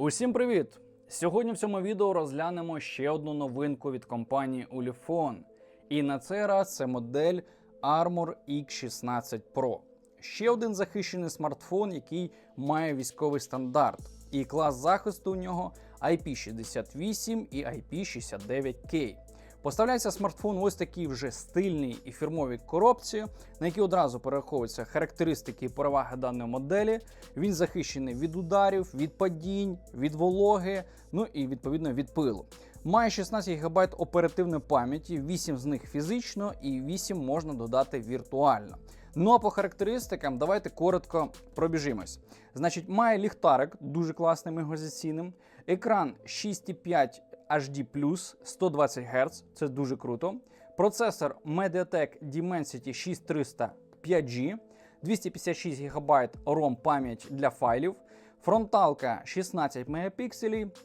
Усім привіт! Сьогодні в цьому відео розглянемо ще одну новинку від компанії Ulefone. І на цей раз це модель Armor X16 Pro. Ще один захищений смартфон, який має військовий стандарт. І клас захисту у нього IP68 і IP69K. Поставляється смартфон ось такій вже стильній і фірмовій коробці, на якій одразу перераховуються характеристики і переваги даної моделі. Він захищений від ударів, від падінь, від вологи, ну і відповідно від пилу. Має 16 ГБ оперативної пам'яті, 8 з них фізично і 8 можна додати віртуально. Ну а по характеристикам давайте коротко пробіжимось. Значить, має ліхтарик, дуже класним і газаційним, екран 6,5 HD+, 120 Гц, це дуже круто. Процесор MediaTek Dimensity 6300 5G, 256 ГБ ROM пам'ять для файлів, фронталка 16 Мп,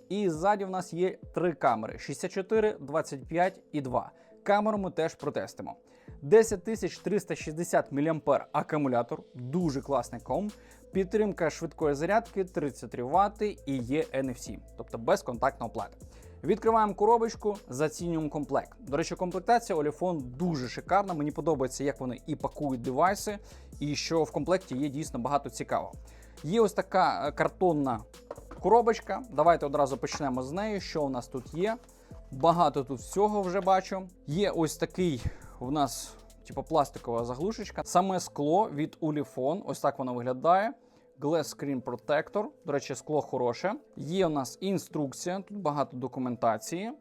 і ззаді в нас є три камери: 64, 25 і 2. Камеру ми теж протестимо. 10360 мАh акумулятор, дуже класний ком. Підтримка швидкої зарядки 33 Вт і є NFC, тобто безконтактна оплата. Відкриваємо коробочку, зацінюємо комплект. До речі, комплектація Olefone дуже шикарна. Мені подобається, як вони і пакують девайси, і що в комплекті є дійсно багато цікавого. Є ось така е, картонна коробочка. Давайте одразу почнемо з неї. Що у нас тут є? Багато тут всього вже бачу. Є ось такий у нас, типу, пластикова заглушечка. Саме скло від Ulefone. Ось так воно виглядає. Glass Screen Protector. До речі, скло хороше. Є у нас інструкція, тут багато документації.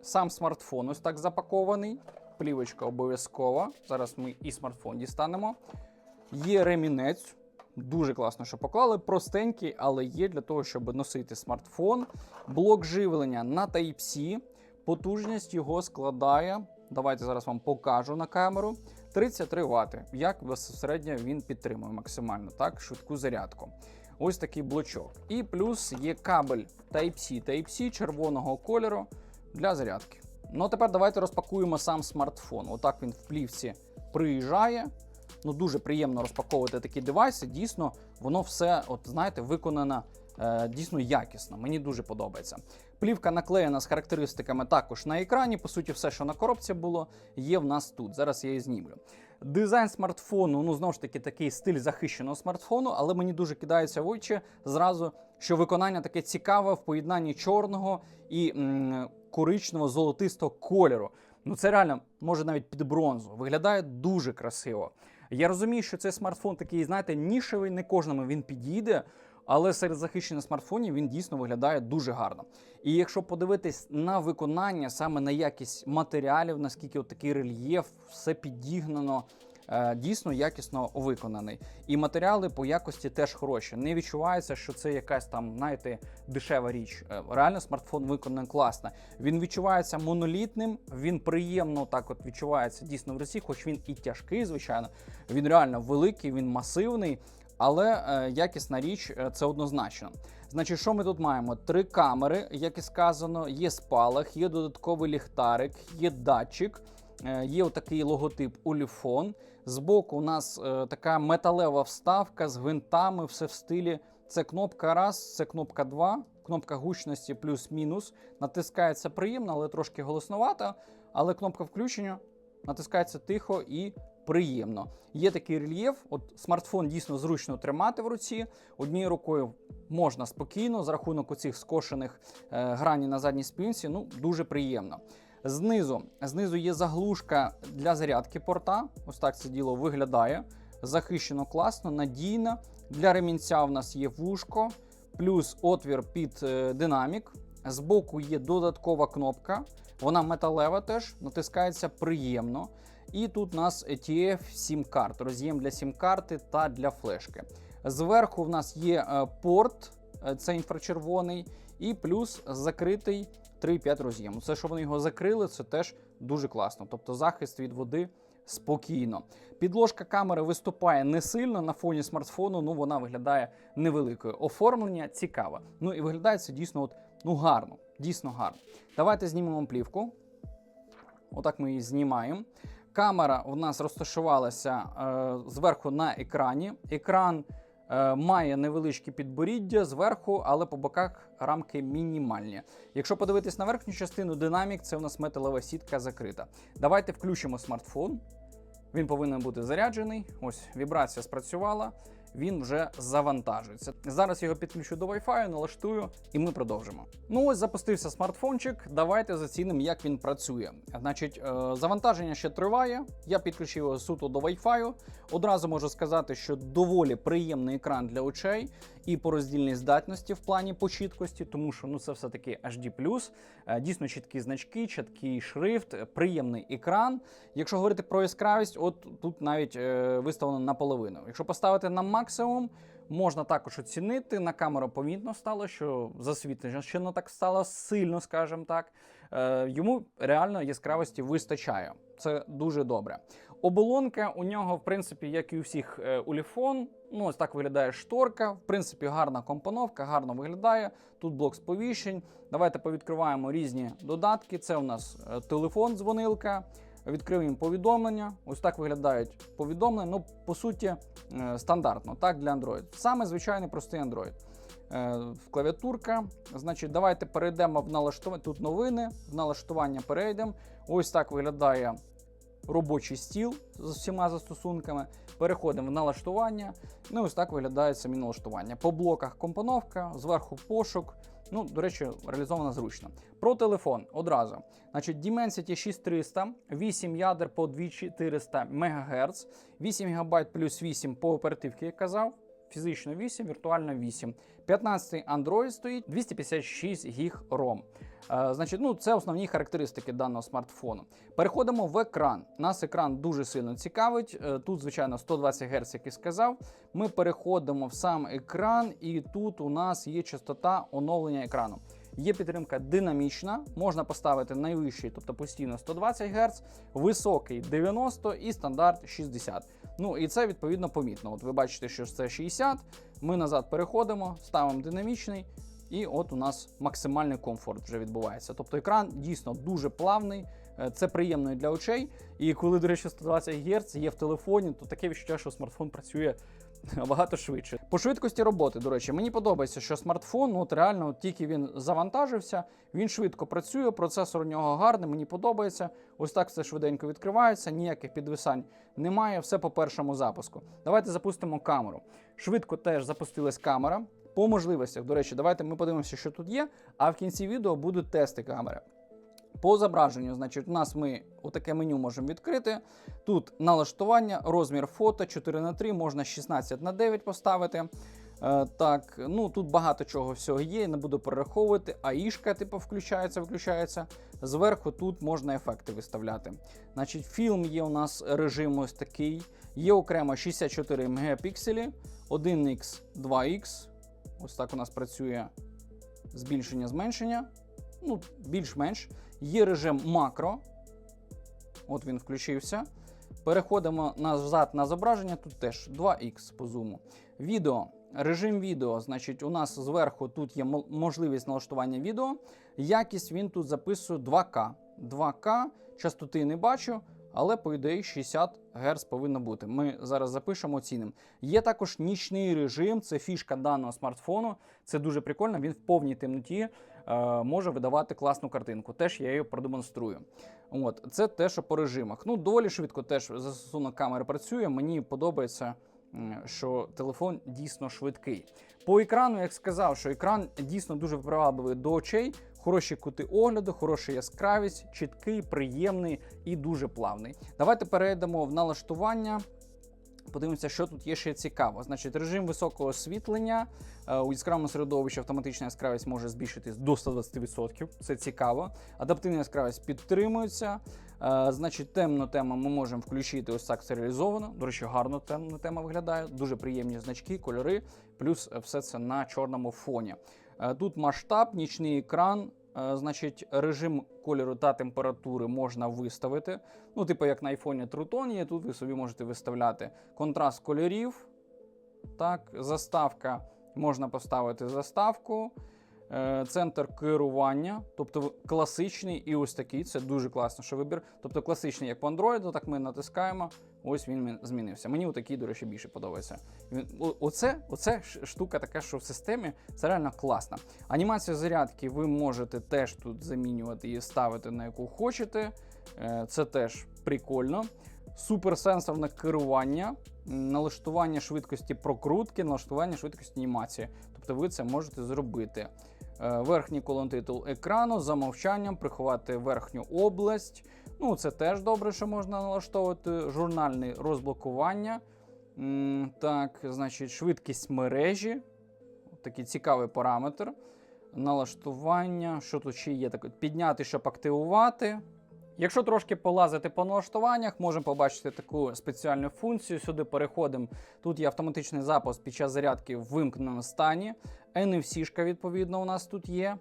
Сам смартфон ось так запакований. Плівочка обов'язкова. Зараз ми і смартфон дістанемо. Є ремінець. Дуже класно, що поклали. Простенький, але є для того, щоб носити смартфон. Блок живлення на Type-C. Потужність його складає. Давайте зараз вам покажу на камеру. 33 Вт. Як безпосередньо він підтримує максимально так, швидку зарядку. Ось такий блочок. І плюс є кабель Type-C Type-C червоного кольору для зарядки. Ну а тепер давайте розпакуємо сам смартфон. Отак він в плівці приїжджає. Ну, дуже приємно розпаковувати такі девайси. Дійсно, воно все, от знаєте, виконано е, дійсно якісно. Мені дуже подобається. Плівка наклеєна з характеристиками також на екрані. По суті, все, що на коробці було, є в нас тут. Зараз я її знімлю. Дизайн смартфону, ну знову ж таки, такий стиль захищеного смартфону, але мені дуже кидається в очі зразу, що виконання таке цікаве в поєднанні чорного і м, коричневого золотистого кольору. Ну це реально може навіть під бронзу. Виглядає дуже красиво. Я розумію, що цей смартфон такий, знаєте, нішевий, не кожному він підійде. Але серед захищених смартфонів він дійсно виглядає дуже гарно. І якщо подивитись на виконання, саме на якість матеріалів, наскільки от такий рельєф, все підігнано, е, дійсно якісно виконаний. І матеріали по якості теж хороші. Не відчувається, що це якась там, знаєте, дешева річ. Е, Реально смартфон виконаний класно. Він відчувається монолітним, він приємно так от відчувається дійсно в руці, хоч він і тяжкий, звичайно. Він реально великий, він масивний. Але е, якісна річ е, це однозначно. Значить, що ми тут маємо? Три камери, як і сказано, є спалах, є додатковий ліхтарик, є датчик, е, є отакий логотип Ulefone. Збоку у нас така металева вставка з гвинтами, все в стилі. Це кнопка раз, це кнопка 2, кнопка гучності плюс-мінус. Натискається приємно, але трошки голосновато. Але кнопка включення натискається тихо і приємно. Є такий рельєф. От смартфон дійсно зручно тримати в руці. Однією рукою можна спокійно, за рахунок оцих скошених е, грані на задній спинці. Ну дуже приємно. Знизу знизу є заглушка для зарядки порта. Ось так це діло виглядає. Захищено класно, надійно. Для ремінця в нас є вушко, плюс отвір під е, динамік. Збоку є додаткова кнопка. Вона металева теж натискається приємно. І тут у нас ETF SIM-карт, роз'єм для SIM-карти та для флешки. Зверху в нас є е, порт, е, це інфрачервоний, і плюс закритий 3,5 роз'єму. Це, що вони його закрили, це теж дуже класно. Тобто захист від води спокійно. Підложка камери виступає не сильно на фоні смартфону, ну вона виглядає невеликою. Оформлення цікаве. Ну і виглядає це дійсно от, ну гарно, дійсно гарно. Давайте знімемо плівку. Отак ми її знімаємо. Камера у нас розташувалася е, зверху на екрані. Екран Е, Має невеличкі підборіддя зверху, але по боках рамки мінімальні. Якщо подивитись на верхню частину, динамік це у нас металева сітка закрита. Давайте включимо смартфон. Він повинен бути заряджений. Ось вібрація спрацювала. Він вже завантажується. Зараз його підключу до Wi-Fi, налаштую, і ми продовжимо. Ну ось запустився смартфончик. Давайте зацінимо, як він працює. Значить, е, завантаження ще триває. Я підключив його суто до Wi-Fi. Одразу можу сказати, що доволі приємний екран для очей і по роздільній здатності в плані по чіткості, тому що ну це все таки HD+. Е, Дійсно чіткі значки, чіткий шрифт, приємний екран. Якщо говорити про яскравість, от тут навіть е, виставлено наполовину. Якщо поставити на максимум, можна також оцінити. На камеру помітно стало, що засвітлення так стало сильно, скажімо так. Е, йому реально яскравості вистачає. Це дуже добре. Оболонка у нього, в принципі, як і у всіх е, уліфон. Ну, ось так виглядає шторка. В принципі, гарна компоновка, гарно виглядає. Тут блок сповіщень. Давайте повідкриваємо різні додатки. Це у нас е, телефон, дзвонилка. Відкриємо повідомлення. Ось так виглядають повідомлення. Ну, по суті, е, стандартно, так, для Android. Саме звичайний простий Android. Е, Клавіатурка. Значить, давайте перейдемо в налаштування. Тут новини, в налаштування перейдемо. Ось так виглядає робочий стіл з всіма застосунками. Переходимо в налаштування. Ну, ось так виглядає самі налаштування. По блоках компоновка, зверху пошук. Ну, до речі, реалізовано зручно. Про телефон одразу. Значить, Dimensity 6300, 8 ядер по 2400 МГц, 8 ГБ плюс 8 по оперативці, як казав. Фізично 8, віртуально 8. 15-й Android стоїть, 256 гіг ROM. Е, значить, ну це основні характеристики даного смартфону. Переходимо в екран. Нас екран дуже сильно цікавить. Е, тут, звичайно, 120 Гц, як і сказав. Ми переходимо в сам екран, і тут у нас є частота оновлення екрану. Є підтримка динамічна, можна поставити найвищий, тобто постійно 120 Гц, високий 90 і стандарт 60. Ну і це відповідно помітно. От ви бачите, що це 60. Ми назад переходимо, ставимо динамічний, і от у нас максимальний комфорт вже відбувається. Тобто екран дійсно дуже плавний, е, це приємно для очей. І коли, до речі, 120 Гц є в телефоні, то таке відчуття, що смартфон працює набагато швидше. По швидкості роботи, до речі, мені подобається, що смартфон, ну, от реально, от тільки він завантажився, він швидко працює, процесор у нього гарний, мені подобається. Ось так все швиденько відкривається, ніяких підвисань немає, все по першому запуску. Давайте запустимо камеру. Швидко теж запустилась камера. По можливостях, до речі, давайте ми подивимося, що тут є. А в кінці відео будуть тести камери. По зображенню, значить, у нас ми отаке меню можемо відкрити. Тут налаштування, розмір фото 4 на 3 можна 16 на 9 поставити. Е, так, ну тут багато чого всього є, не буду перераховувати. АІшка, типу, включається, виключається. Зверху тут можна ефекти виставляти. Значить, фільм є у нас режим ось такий. Є окремо 64 мегапікселі, 1х, 2х. Ось так у нас працює збільшення, зменшення. Ну, більш-менш. Є режим макро. От він включився. Переходимо назад на зображення. Тут теж 2х по зуму. Відео. Режим відео, значить, у нас зверху тут є можливість налаштування відео. Якість він тут записує 2К. 2К, частоти не бачу, але по ідеї 60 Гц повинно бути. Ми зараз запишемо, оцінимо. Є також нічний режим, це фішка даного смартфону. Це дуже прикольно. Він в повній темноті може видавати класну картинку. Теж я її продемонструю. От, це те, що по режимах. Ну, доволі швидко теж застосунок камери працює. Мені подобається, що телефон дійсно швидкий. По екрану, як сказав, що екран дійсно дуже привабливий до очей. Хороші кути огляду, хороша яскравість, чіткий, приємний і дуже плавний. Давайте перейдемо в налаштування. Подивимося, що тут є ще цікаво. Значить, режим високого освітлення е, у яскравому середовищі автоматична яскравість може збільшитись до 120%. Це цікаво. Адаптивна яскравість підтримується. Е, Значить, темну тему ми можемо включити ось так серіалізовано. До речі, гарно темна тема виглядає. Дуже приємні значки, кольори, плюс е, все це на чорному фоні. Тут масштаб, нічний екран. Е, Значить, режим кольору та температури можна виставити. Ну, типу, як на айфоні True є, тут ви собі можете виставляти контраст кольорів. Так, заставка можна поставити заставку. Е, центр керування, тобто класичний і ось такий. Це дуже класно, що вибір. Тобто класичний, як по Android, так ми натискаємо. Ось він змінився. Мені отакий, до речі, більше подобається. Оце, оце штука така, що в системі це реально класно. Анімацію зарядки ви можете теж тут замінювати і ставити на яку хочете. Е, Це теж прикольно. Суперсенсорне керування, налаштування швидкості прокрутки, налаштування швидкості анімації. Тобто ви це можете зробити. Е, Верхній колон титул екрану за мовчанням приховати верхню область. Ну, це теж добре, що можна налаштовувати. Журнальне розблокування. Так, значить, швидкість мережі. Такий цікавий параметр. Налаштування. Що тут ще є? таке? Підняти, щоб активувати. Якщо трошки полазити по налаштуваннях, можемо побачити таку спеціальну функцію. Сюди переходимо. Тут є автоматичний запуск під час зарядки в вимкненому стані. NFC-шка, відповідно, у нас тут є.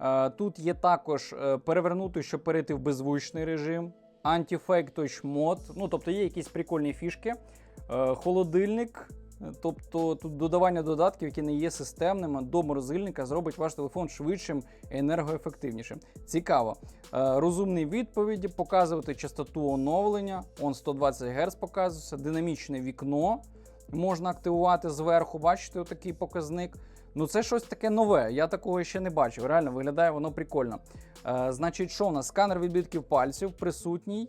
Е, Тут є також е, перевернути, щоб перейти в беззвучний режим. Anti-Fake Touch Mode. Ну, тобто є якісь прикольні фішки. Е, Холодильник. Тобто тут додавання додатків, які не є системними до морозильника, зробить ваш телефон швидшим і енергоефективнішим. Цікаво. Е, Розумні відповіді, показувати частоту оновлення. Он 120 Гц показується, динамічне вікно можна активувати зверху. Бачите, отакий показник. Ну, це щось таке нове. Я такого ще не бачив. Реально виглядає воно прикольно. Е, значить, що в нас? Сканер відбитків пальців присутній.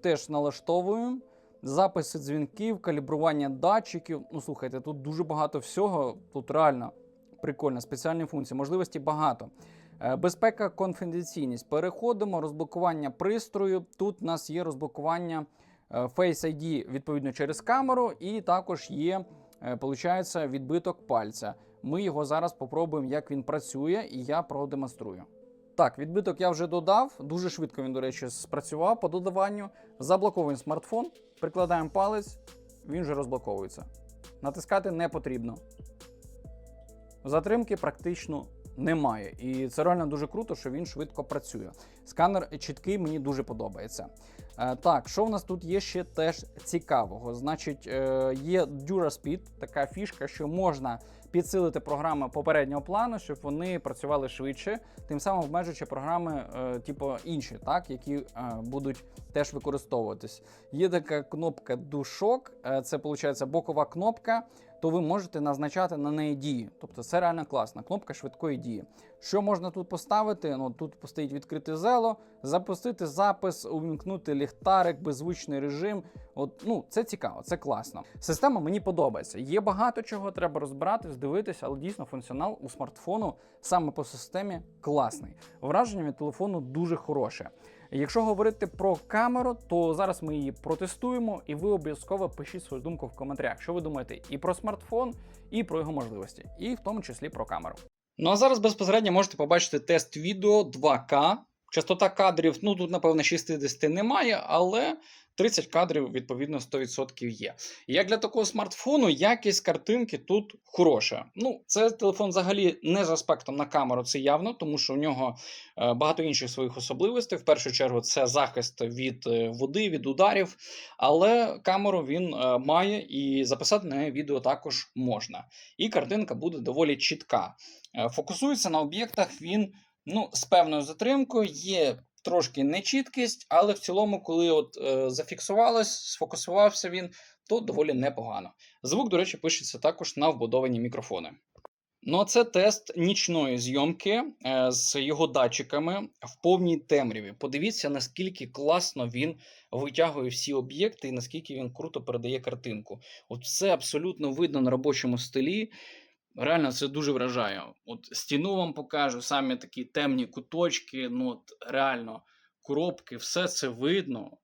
Теж налаштовуємо. Записи дзвінків, калібрування датчиків. Ну, слухайте, тут дуже багато всього. Тут реально прикольно, спеціальні функції, можливості багато. Е, Безпека, конфіденційність. Переходимо, розблокування пристрою. Тут у нас є розблокування е, Face ID відповідно через камеру, і також є, е, получається, відбиток пальця. Ми його зараз попробуємо, як він працює, і я продемонструю. Так, відбиток я вже додав. Дуже швидко він, до речі, спрацював по додаванню. Заблоковуємо смартфон, прикладаємо палець, він вже розблоковується. Натискати не потрібно. Затримки практично немає. І це реально дуже круто, що він швидко працює. Сканер чіткий, мені дуже подобається. Е, так, що в нас тут є ще теж цікавого? Значить, е, є DuraSpeed, така фішка, що можна підсилити програми попереднього плану, щоб вони працювали швидше, тим самим обмежуючи програми, е, типу інші, так, які будуть теж використовуватись. Є така кнопка душок, це виходить бокова кнопка. То ви можете назначати на неї дії. Тобто це реально класна кнопка швидкої дії. Що можна тут поставити? Ну тут постоїть відкрити зело, запустити запис, увімкнути ліхтарик, беззвучний режим. От ну це цікаво, це класно. Система мені подобається. Є багато чого треба розбиратись, дивитися, але дійсно функціонал у смартфону саме по системі класний. Враження від телефону дуже хороше. Якщо говорити про камеру, то зараз ми її протестуємо, і ви обов'язково пишіть свою думку в коментарях, що ви думаєте і про смартфон, і про його можливості, і в тому числі про камеру. Ну а зараз безпосередньо можете побачити тест відео 2К. Частота кадрів, ну тут, напевно, 60 немає, але 30 кадрів, відповідно, 100% є. Як для такого смартфону, якість картинки тут хороша. Ну, це телефон взагалі не з аспектом на камеру, це явно, тому що у нього е, багато інших своїх особливостей. В першу чергу, це захист від е, води, від ударів, але камеру він е, має і записати на відео також можна. І картинка буде доволі чітка. Фокусується на об'єктах він ну, з певною затримкою, є трошки нечіткість, але в цілому, коли от е, зафіксувалось, сфокусувався він, то доволі непогано. Звук, до речі, пишеться також на вбудовані мікрофони. Ну, а це тест нічної зйомки е, з його датчиками в повній темряві. Подивіться, наскільки класно він витягує всі об'єкти і наскільки він круто передає картинку. От все абсолютно видно на робочому столі. Реально, це дуже вражає. От стіну вам покажу, самі такі темні куточки, ну от реально коробки, все це видно.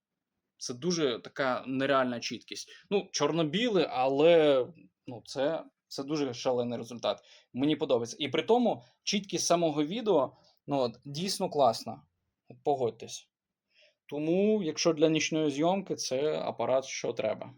Це дуже така нереальна чіткість. Ну, чорно-біле, але ну, це, це дуже шалений результат. Мені подобається. І при тому чіткість самого відео ну, от, дійсно класна. Погодьтесь. Тому, якщо для нічної зйомки, це апарат, що треба.